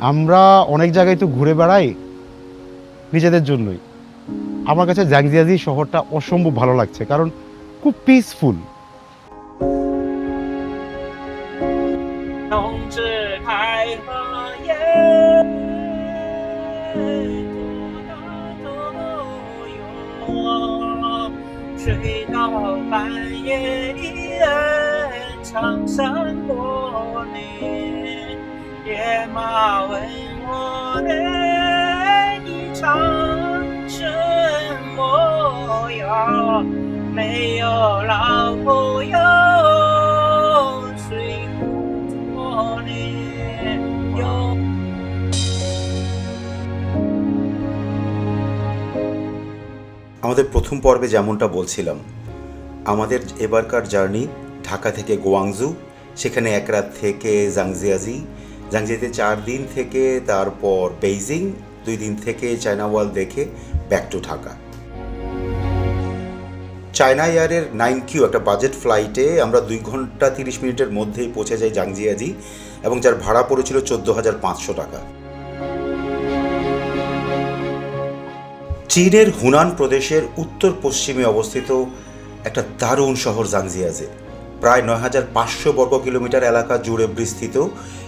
আমরা অনেক জায়গায় তো ঘুরে বেড়াই নিজেদের জন্যই। আমার কাছে জ্যাংজিয়াজি শহরটা অসম্ভব ভালো লাগছে, কারণ খুব পিসফুল 同志开河耶，多大都有，水到半夜依然长山过岭，野马问我的一场什么呀？没有老婆有水壶托里有。 আমাদের প্রথম পর্বে যেমনটা বলছিলাম আমাদের এবারকার জার্নি ঢাকা থেকে গোয়াংজু সেখানে এক রাত থেকে জাংজিয়াজি জাংজিয়াতে চার দিন থেকে, তারপর বেইজিং, দুই দিন থেকে চায়না ওয়াল দেখে ব্যাক টু ঢাকা। চায়না এয়ারের নাইন কিউ, একটা বাজেট ফ্লাইটে আমরা দুই ঘণ্টা তিরিশ মিনিটের মধ্যেই পৌঁছে যাই জাংজিয়াজি এবং যার ভাড়া পড়েছিল চোদ্দ হাজার পাঁচশো টাকা। চীনের হুনান প্রদেশের উত্তর পশ্চিমে অবস্থিত একটা দারুণ শহর জাংজিয়াজে প্রায় নয় হাজার পাঁচশো বর্গ কিলোমিটার এলাকা জুড়ে বিস্তৃত।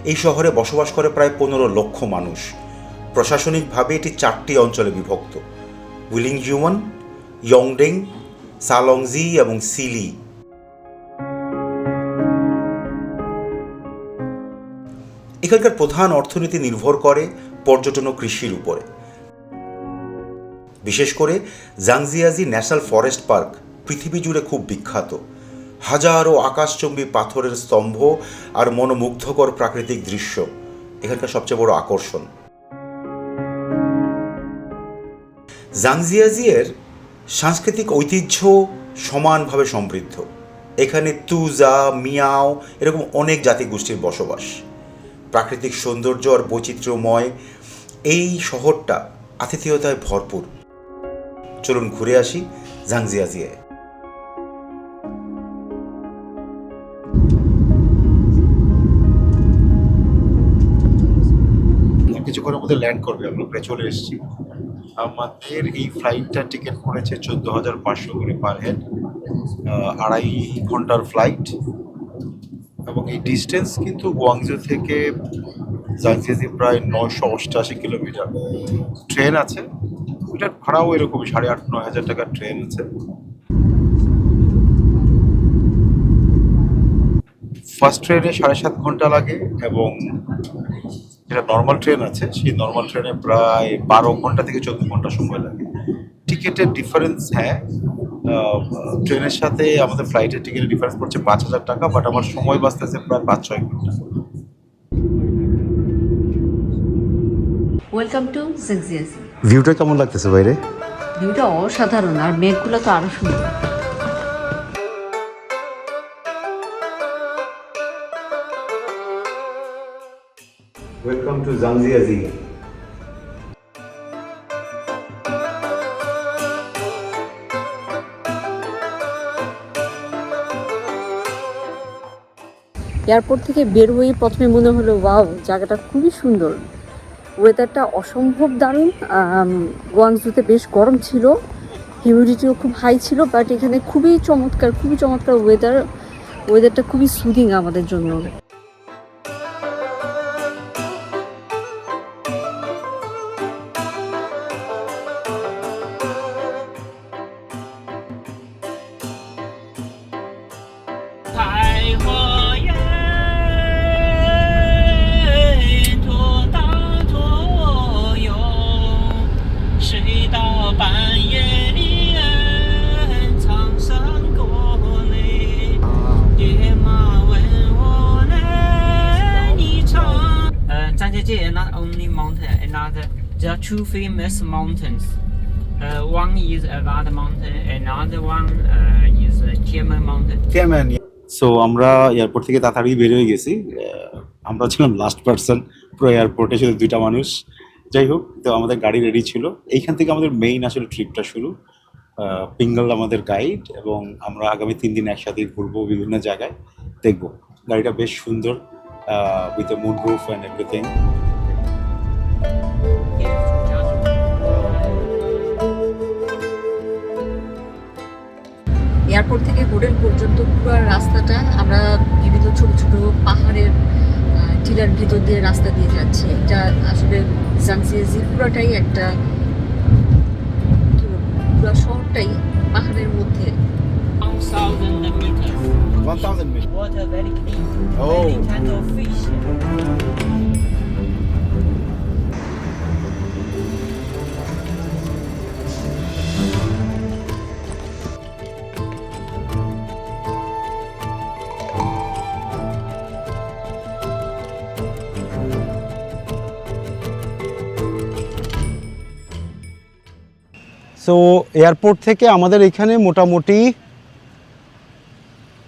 এই শহরে বসবাস করে প্রায় পনেরো লক্ষ মানুষ। প্রশাসনিকভাবে এটি চারটি অঞ্চলে বিভক্ত। উইলিং ইউমন ইয়ংডেং, সালংজি এবং সিলি। এখানকার প্রধান অর্থনীতি নির্ভর করে পর্যটন ও কৃষির উপরে। বিশেষ করে জাংজিয়াজি ন্যাশনাল ফরেস্ট পার্ক পৃথিবী জুড়ে খুব বিখ্যাত। হাজারো আকাশচম্বী পাথরের স্তম্ভ আর মনোমুগ্ধকর প্রাকৃতিক দৃশ্য। এখানকার সবচেয়ে বড় আকর্ষণ। জাংজিয়াজিয়ের সাংস্কৃতিক ঐতিহ্য সমানভাবে সমৃদ্ধ। এখানে তুজা, মিয়াও এরকম অনেক জাতিগোষ্ঠীর বসবাস। প্রাকৃতিক সৌন্দর্য আর বৈচিত্র্যময় এই শহরটা আতিথেয়তায় ভরপুর। চলুন ঘুরে আসি জাংজিয়াজিয়ায়। মধ্যে ল্যান্ড করবে, আমরা প্রায় চলে এসেছি। আমাদের এই ফ্লাইটটা টিকিট পড়েছে চোদ্দ হাজার পাঁচশো করে পার হেড আড়াই ঘণ্টার ফ্লাইট এবং এই ডিস্টেন্স কিন্তু গুয়াংজু থেকে জাংজিয়াজি প্রায় নয়শো অষ্টাশি কিলোমিটার। ট্রেন আছে ওইটার ভাড়াও এরকম সাড়ে আট, নয় হাজার টাকার ট্রেন আছে। ফার্স্ট ট্রেনে সাড়ে সাত ঘণ্টা লাগে এবং যেটা নর্মাল ট্রেন আছে সেই নর্মাল ট্রেনে প্রায় বারো ঘণ্টা থেকে চোদ্দ ঘণ্টা সময় লাগে। টিকিটের ডিফারেন্স হ্যাঁ আহ, ট্রেনের সাথে আমাদের ফ্লাইটের টিকিটের ডিফারেন্স পড়ছে পাঁচ হাজার টাকা বাট আমার সময় বাঁচতেছে প্রায় পাঁচ ছয় ঘণ্টা। ওয়েলকাম টু জেক্সিয়াসি ভিউটা কেমন লাগতেছে বাইরে? ভিউটা অসাধারণ আর মেঘগুলো তো আরও সুন্দর। টু জাংজিয়াজি এয়ারপোর্ট থেকে বের হয়ে প্রথমে মনে হলো, ওয়াও, জায়গাটা খুবই সুন্দর। ওয়েদারটা অসম্ভব দারুণ। গুয়াংজুতে বেশ গরম ছিল। হিউমিডিটিও খুব হাই ছিল বাট এখানে খুবই চমৎকার খুবই চমৎকার ওয়েদার ওয়েদারটা খুবই সুদিং আমাদের জন্য। 呃张家界 notonlymountainanothertherere twofamousmountains 呃 one is Avad mountain another one 呃 is Tiemen mountain german so আমরা এয়ারপোর্ট থেকে তাড়াতাড়ি বের হয়ে গেছি আমরা ছিলাম লাস্ট পার্সন পুরো এয়ারপোর্টে ছিল দুইটা মানুষ। যাই হোক, তো আমাদের গাড়ি রেডি ছিল। এইখান থেকে আমাদের মেইন আসলে ট্রিপটা শুরু। পিঙ্গল আমাদের গাইড এবং আমরা আগামী তিন দিন একসাথে ঘুরবো বিভিন্ন জায়গায়। দেখব। গাড়িটা বেশ সুন্দর with a moon roof and everything airport থেকে হোটেল পর্যন্ত পুরো রাস্তাটা আমরা বিভিন্ন ছোট ছোট পাহাড়ের টিলার ভিতর দিয়ে রাস্তা দিয়ে যাচ্ছি এটা আসলে জাংসিয়াজি পুরোটাই একটা পুরো শহরটাই পাহাড়ের মধ্যে 1000 meters. 1000 metre Water very clean. Oh. Kind of fish. So airport থেকে আমাদের এখানে মোটামুটি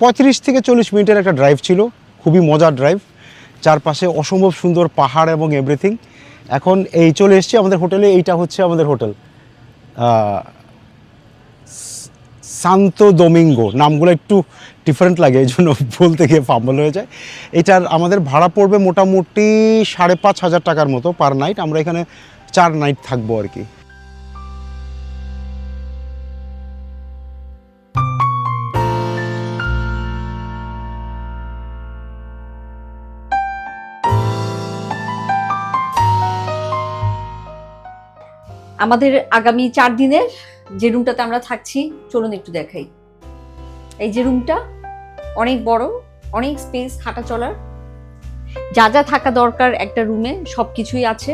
পঁয়ত্রিশ থেকে চল্লিশ মিনিটের একটা ড্রাইভ ছিল, খুবই মজার ড্রাইভ চারপাশে অসম্ভব সুন্দর পাহাড় এবং এভরিথিং এখন এই চলে এসেছি আমাদের হোটেলে, এইটা হচ্ছে আমাদের হোটেল। সান্তো দোমিঙ্গো, নামগুলো একটু ডিফারেন্ট লাগে, এই জন্য বলতে গিয়ে ফাম্বল হয়ে যায়। এটার আমাদের ভাড়া পড়বে মোটামুটি সাড়ে পাঁচ হাজার টাকার মতো পার নাইট আমরা এখানে চার নাইট থাকব আর কি। আমাদের আগামী চার দিনের যে রুমটাতে আমরা থাকছি, চলুন একটু দেখাই। এই যে রুমটা, অনেক বড়, অনেক স্পেস হাঁটা চলার। যা যা থাকা দরকার একটা রুমে সব কিছুই আছে।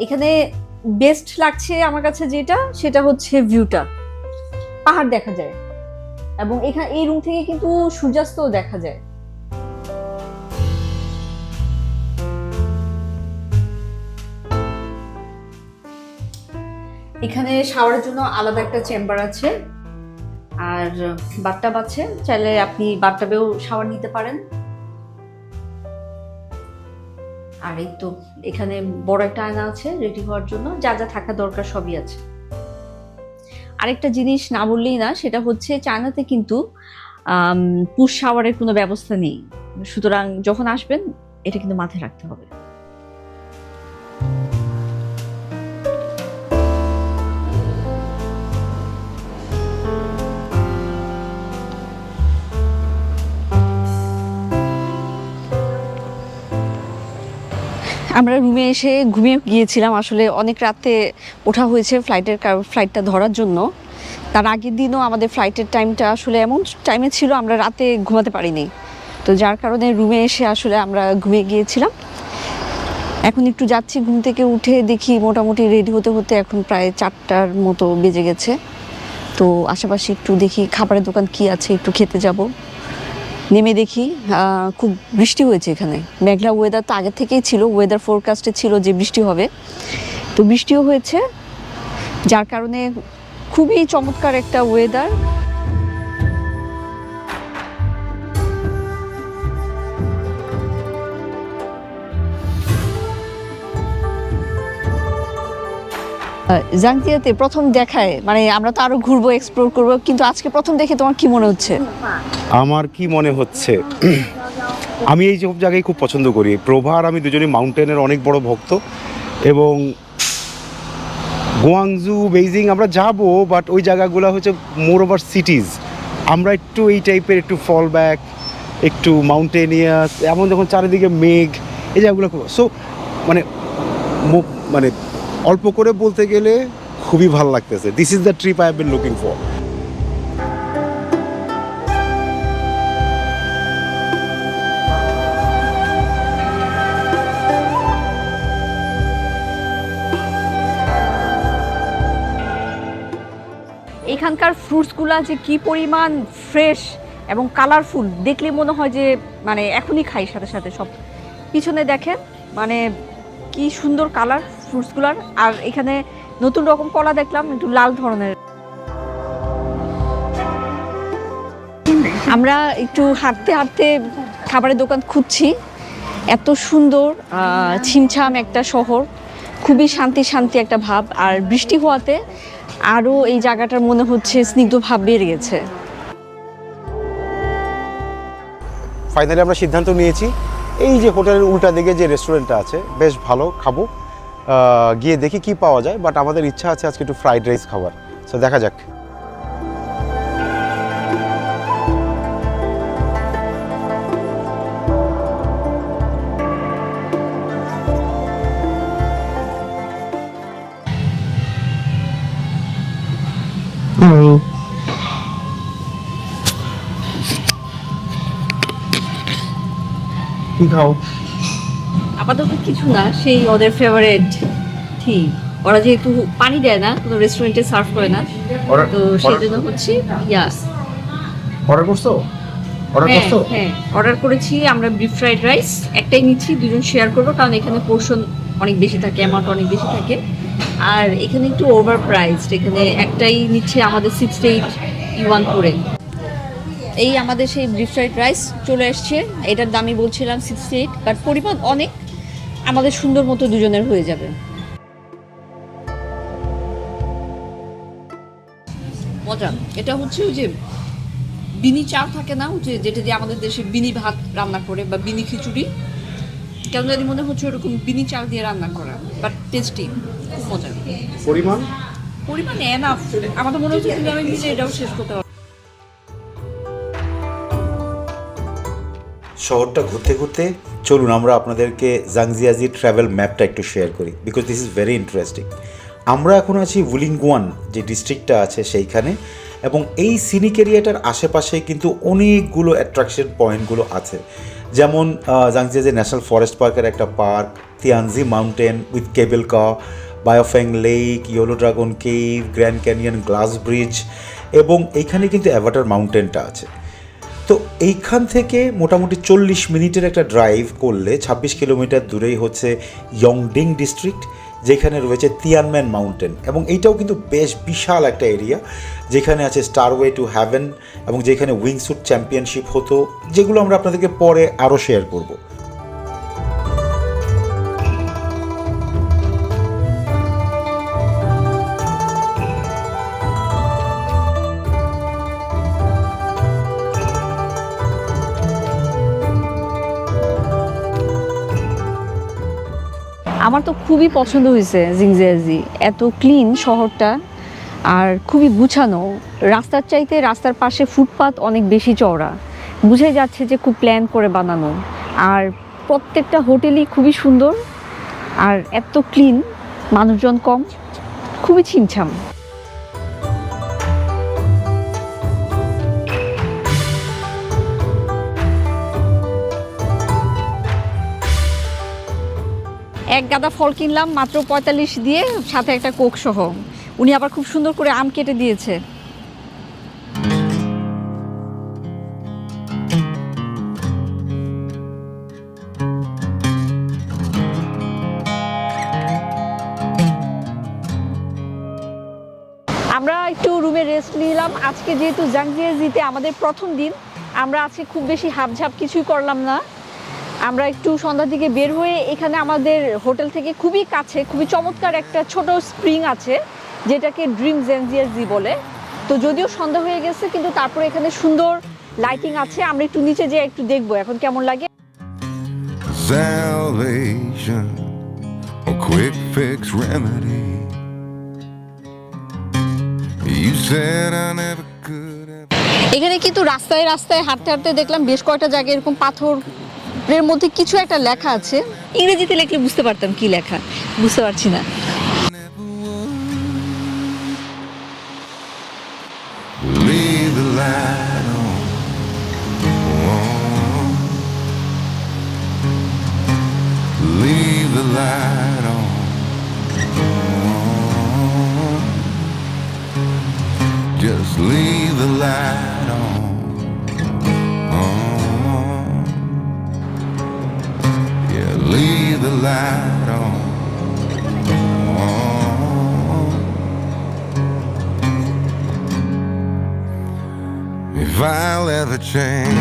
এখানে বেস্ট লাগছে আমার কাছে যেটা, সেটা হচ্ছে ভিউটা পাহাড় দেখা যায়। এবং এখানে এই রুম থেকে কিন্তু সূর্যাস্তও দেখা যায়। এখানে শাওয়ারের জন্য আলাদা একটা চেম্বার আছে। আর বাথটাব আছে, চাইলে আপনি বাথটাবেও শাওয়ার নিতে পারেন। আর এই তো এখানে বড় একটা আয়না আছে রেডি হওয়ার জন্য, যা যা থাকা দরকার সবই আছে। আরেকটা জিনিস না বললেই না, সেটা হচ্ছে চায়নাতে কিন্তু পুশ শাওয়ারের কোনো ব্যবস্থা নেই। সুতরাং যখন আসবেন, এটা কিন্তু মাথায় রাখতে হবে। আমরা রুমে এসে ঘুমিয়ে গিয়েছিলাম। আসলে অনেক রাতে ওঠা হয়েছে ফ্লাইটের ফ্লাইটটা ধরার জন্য। তার আগের দিনও আমাদের ফ্লাইটের টাইমটা আসলে এমন টাইমে ছিল আমরা রাতে ঘুমাতে পারিনি। তো যার কারণে রুমে এসে আসলে আমরা ঘুমিয়ে গিয়েছিলাম। এখন একটু যাচ্ছি ঘুম থেকে উঠে দেখি মোটামুটি রেডি হতে হতে এখন প্রায় চারটার মতো বেজে গেছে। তো আশেপাশে একটু দেখি খাবারের দোকান কি আছে, একটু খেতে যাব। নেমে দেখি খুব বৃষ্টি হয়েছে এখানে। মেঘলা ওয়েদার তো আগে থেকেই ছিল ওয়েদার ফোরকাস্টে ছিল যে বৃষ্টি হবে। তো বৃষ্টিও হয়েছে, যার কারণে খুবই চমৎকার একটা ওয়েদার জাংতিয়াতে প্রথম দেখায় মানে আমরা তো আরও ঘুরবো এক্সপ্লোর করব, কিন্তু আজকে প্রথম দেখে তোমার কি মনে হচ্ছে? আমার কি মনে হচ্ছে? আমি এই সব জায়গায় খুব পছন্দ করি। প্রভা আর আমি দুজনেই মাউন্টেনের অনেক বড় ভক্ত, এবং গোয়াংজু, বেইজিং, আমরা যাব বাট ওই জায়গাগুলো হচ্ছে মোর ওভার সিটিজ আমরা একটু এই টাইপের একটু ফল ব্যাক একটু মাউন্টেনিয়াস এমন যখন চারিদিকে মেঘ, এই জায়গাগুলো সো মানে মানে অল্প করে বলতে গেলে খুবই ভালো লাগতেছে। This is the trip I been looking for এখানকার ফ্রুটসগুলা যে কি পরিমাণ ফ্রেশ এবং কালারফুল দেখলে মনে হয় যে মানে এখনই খাই সাথে সাথে সব। পিছনে দেখেন মানে কি সুন্দর কালার ফ্রুটসগুলার আর এখানে নতুন রকম কলা দেখলাম, একটু লাল ধরনের। আমরা একটু হাঁটতে হাঁটতে খাবারের দোকান খুঁজছি। এত সুন্দর ছিমছাম একটা শহর, খুবই শান্তি শান্তি একটা ভাব, আর বৃষ্টি হওয়াতে আরও এই জায়গাটার মনে হচ্ছে স্নিগ্ধ ভাব বেড়ে গেছে। ফাইনালি আমরা সিদ্ধান্ত নিয়েছি, এই যে হোটেলের উল্টা দিকে যে রেস্টুরেন্টটা আছে, বেশ ভালো, খাব। গিয়ে দেখি কি পাওয়া যায় বাট আমাদের ইচ্ছা আছে আজকে একটু ফ্রাইড রাইস খাবার সো দেখা যাক। কি খাও? আপাতত কিছু না সেই ওদের ফেভারিট থি ওরা যেহেতু পানি দেয় না কোনো রেস্টুরেন্টে সার্ভ করে না তো সেই জন্য হচ্ছে ইয়াস অর্ডার করছ? অর্ডার হ্যাঁ হ্যাঁ অর্ডার করেছি আমরা বিফ ফ্রাইড রাইস একটাই নিচ্ছি দুজন শেয়ার করব কারণ এখানে পোর্শন অনেক বেশি থাকে অ্যামাউন্ট অনেক বেশি থাকে। আর এখানে একটু ওভার প্রাইসড এখানে একটাই নিচ্ছে আমাদের সিক্সটি এইট ইউয়ান করে। এই আমাদের সেই বিফ ফ্রাইড রাইস চলে আসছে এটার দামই বলছিলাম সিক্সটি এইট বাট পরিমাণ অনেক আমাদের সুন্দর মতো দুজনের হয়ে যাবে। মজা। এটা হচ্ছে ওই যে বিনি চাল থাকে না যে যেটা দিয়ে আমাদের দেশে বিনি ভাত রান্না করে বা বিনি খিচুড়ি। কেন জানি মনে হচ্ছে ওরকম বিনি চাল দিয়ে রান্না করা বাট টেস্টি খুব মজা। পরিমাণ? পরিমাণ এনাফ আমাদের মনে হচ্ছে কিন্তু আমি নিজে এটাও শেষ করতে পারব শহরটা ঘুরতে ঘুরতে চলুন আমরা আপনাদেরকে জাংজিয়াজি ট্রাভেল ম্যাপটা একটু শেয়ার করি because this is very interesting আমরা এখন আছি উলিংগুয়ান যে ডিস্ট্রিক্টটা আছে সেইখানে, এবং এই সিনিক এরিয়াটার আশেপাশে কিন্তু অনেকগুলো অ্যাট্রাকশন পয়েন্টগুলো আছে। যেমন জাংজিয়াজি ন্যাশনাল ফরেস্ট পার্কের একটা park Tianzi Mountain with cable car Baofeng Lake Yellow Dragon Cave Grand Canyon glass bridge এবং এইখানে কিন্তু অ্যাভাটার মাউন্টেনটা আছে। তো এইখান থেকে মোটামুটি চল্লিশ মিনিটের একটা ড্রাইভ করলে ছাব্বিশ কিলোমিটার দূরেই হচ্ছে ইয়ংডিং ডিস্ট্রিক্ট যেখানে রয়েছে তিয়ানম্যান মাউন্টেন এবং এইটাও কিন্তু বেশ বিশাল একটা এরিয়া যেখানে আছে স্টারওয়ে টু হ্যাভেন এবং যেখানে উইংসুট চ্যাম্পিয়নশিপ হতো, যেগুলো আমরা আপনাদেরকে পরে আরও শেয়ার করব। আমার তো খুবই পছন্দ হয়েছে জিংজিয়াজি এত ক্লিন শহরটা আর খুবই গুছানো। রাস্তার চাইতে রাস্তার পাশে ফুটপাত অনেক বেশি চওড়া। বুঝে যাচ্ছে যে খুব প্ল্যান করে বানানো। আর প্রত্যেকটা হোটেলই খুবই সুন্দর। আর এত ক্লিন মানুষজন কম। খুবই ছিমছাম। এক গাদা ফল কিনলাম, মাত্র পঁয়তাল্লিশ দিয়ে সাথে একটা কোক সহ। উনি আবার খুব সুন্দর করে আম কেটে দিয়েছে। আমরা একটু রুমে রেস্ট নিলাম। আজকে যেহেতু জাংজিয়াজিতে আমাদের প্রথম দিন, আমরা আজকে খুব বেশি হাবঝাপ কিছুই করলাম না। আমরা একটু সন্ধ্যার দিকে বের হয়ে এখানে আমাদের হোটেল থেকে খুবই কাছে খুবই চমৎকার একটা ছোট স্প্রিং আছে যেটাকে ড্রিম জেনজিয়াজি বলে। তো যদিও সন্ধ্যা হয়ে গেছে কিন্তু তারপরে এখানে সুন্দর লাইটিং আছে। আমরা একটু নিচে যেয়ে একটু দেখব এখন কেমন লাগে। Salvation, a quick fix remedy. You said I never could এখানে কিন্তু রাস্তায় রাস্তায় হাঁটতে হাঁটতে দেখলাম বেশ কয়েকটা জায়গায় এরকম গল্পের মধ্যে কিছু একটা লেখা আছে। ইংরেজিতে লিখলে বুঝতে পারতাম কি লেখা, বুঝতে পারছি না। Just leave the light on. Light on. If I'll ever change.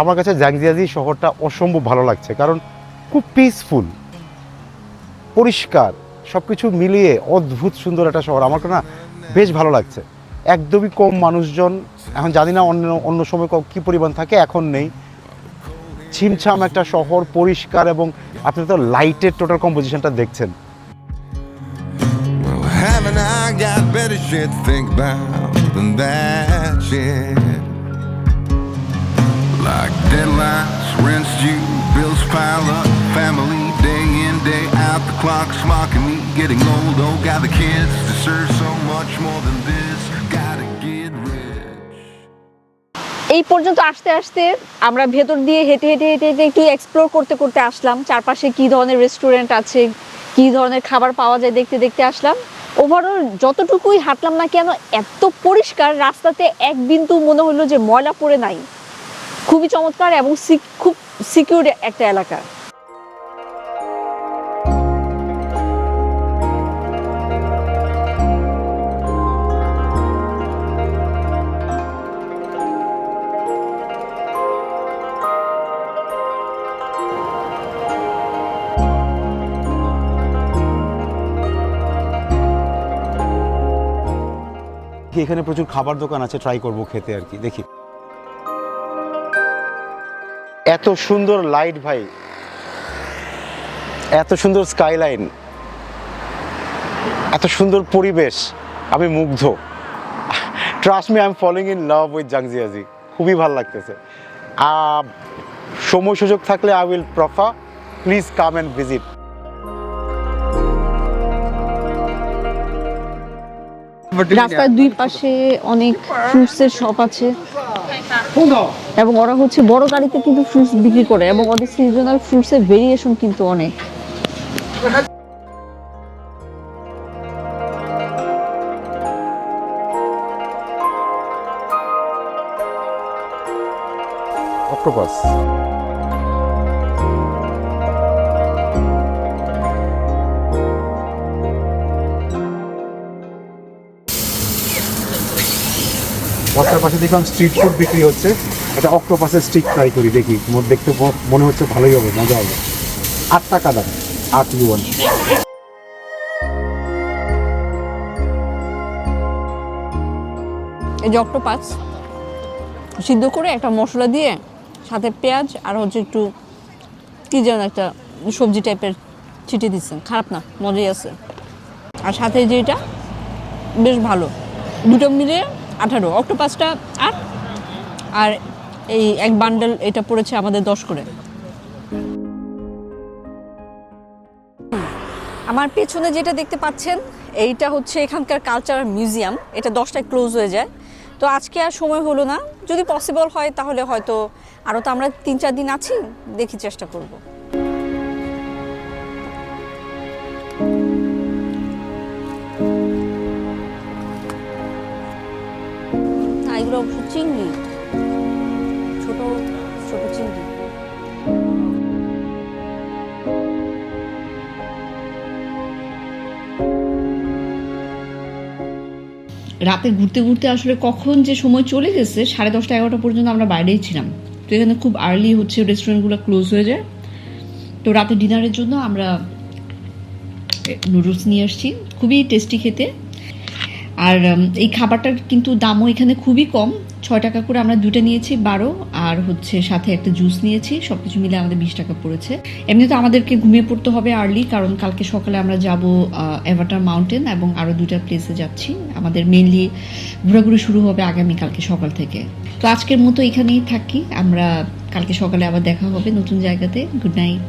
আমার কাছে জাংজিয়াজি শহরটা অসম্ভব ভালো লাগছে, কারণ খুব পিসফুল পরিষ্কার সব কিছু মিলিয়ে অদ্ভুত সুন্দর একটা শহর আমার না, বেশ ভালো লাগছে একদমই কম মানুষজন এখন জানি না অন্য অন্য সময় কী পরিমাণ থাকে এখন নেই। ছিমছাম একটা শহর পরিষ্কার এবং আপনি তো লাইটের টোটাল কম্পোজিশনটা দেখছেন। Clock's mocking me, getting old, oh, got the kids to serve so much more than this. এই পর্যন্ত আসতে আসতে আমরা ভেতর দিয়ে হেঁটে হেঁটে হেঁটে হেঁটে একটু এক্সপ্লোর করতে করতে আসলাম। চারপাশে কি ধরনের রেস্টুরেন্ট আছে, কি ধরনের খাবার পাওয়া যায় দেখতে দেখতে আসলাম। ওভারঅল যতটুকুই হাঁটলাম না কেন, এত পরিষ্কার, রাস্তাতে এক বিন্দু মনে হলো যে ময়লা পড়ে নাই। খুবই চমৎকার এবং খুব সিকিউর একটা এলাকা। কি এখানে প্রচুর খাবার দোকান আছে ট্রাই করব খেতে আর কি, দেখি। এত সুন্দর লাইট ভাই। এত সুন্দর স্কাইলাইন এত সুন্দর পরিবেশ। আমি মুগ্ধ। Trust me I am falling in love with Zhangjiajie খুবই ভালো লাগতেছে। সময় সুযোগ থাকলে I will probably please come and visit রাস্তার দুই পাশে অনেক ফ্রুটসের শপ আছে। এবং ওরা হচ্ছে বড় গাড়িতে কিন্তু ফ্রুটস বিক্রি করে এবং ওদের সিজনাল ফ্রুটসের ভেরিয়েশন কিন্তু অনেক। অক্টোপাস রাস্তার পাশে দেখলাম স্ট্রিট ফুড বিক্রি হচ্ছে। একটা অক্টোপাসের স্টিক ট্রাই করি, দেখি। দেখতে মনে হচ্ছে ভালোই হবে, মজা হবে। আট টাকা দাম, আট ইউয়ান এই যে অক্টোপাস সিদ্ধ করে একটা মশলা দিয়ে, সাথে পেঁয়াজ আর হচ্ছে একটু কি যেন একটা সবজি টাইপের ছিটিয়ে দিচ্ছেন। খারাপ না, মজাই আছে। আর সাথে যেটা, বেশ ভালো। দুটো মিলে আঠারো, অক্টোপাসটা আট আর এই এক বান্ডেল, এটা পড়েছে আমাদের দশ করে। আমার পেছনে যেটা দেখতে পাচ্ছেন, এইটা হচ্ছে এখানকার কালচার মিউজিয়াম, এটা দশটায় ক্লোজ হয়ে যায়। তো আজকে আর সময় হলো না, যদি পসিবল হয় তাহলে হয়তো আরও তো আমরা তিন চার দিন আছি, দেখি চেষ্টা করব। চিংড়ি। ছোট ছোট চিংড়ি। রাতে ঘুরতে ঘুরতে আসলে কখন যে সময় চলে গেছে, সাড়ে দশটা এগারোটা পর্যন্ত আমরা বাইরেই ছিলাম। তো এখানে খুব আর্লি হচ্ছে রেস্টুরেন্টগুলো ক্লোজ হয়ে যায়। তো রাতে ডিনারের জন্য আমরা নুডলস নিয়ে আসছি। খুবই টেস্টি খেতে। আর এই খাবারটার কিন্তু দামও এখানে খুবই কম। ছয় টাকা করে আমরা দুটো নিয়েছি, বারো, আর হচ্ছে সাথে একটা জুস নিয়েছি সব কিছু মিলে আমাদের বিশ টাকা পড়েছে। এমনিতে আমাদেরকে ঘুমিয়ে পড়তে হবে আর্লি কারণ কালকে সকালে আমরা যাব এভাটার মাউন্টেন এবং আরও দুটা প্লেসে যাচ্ছি। আমাদের মেনলি ঘোরাঘুরি শুরু হবে আগামী কালকে সকাল থেকে। তো আজকের মতো এখানেই থাকি। আমরা কালকে সকালে আবার দেখা হবে নতুন জায়গাতে। Good night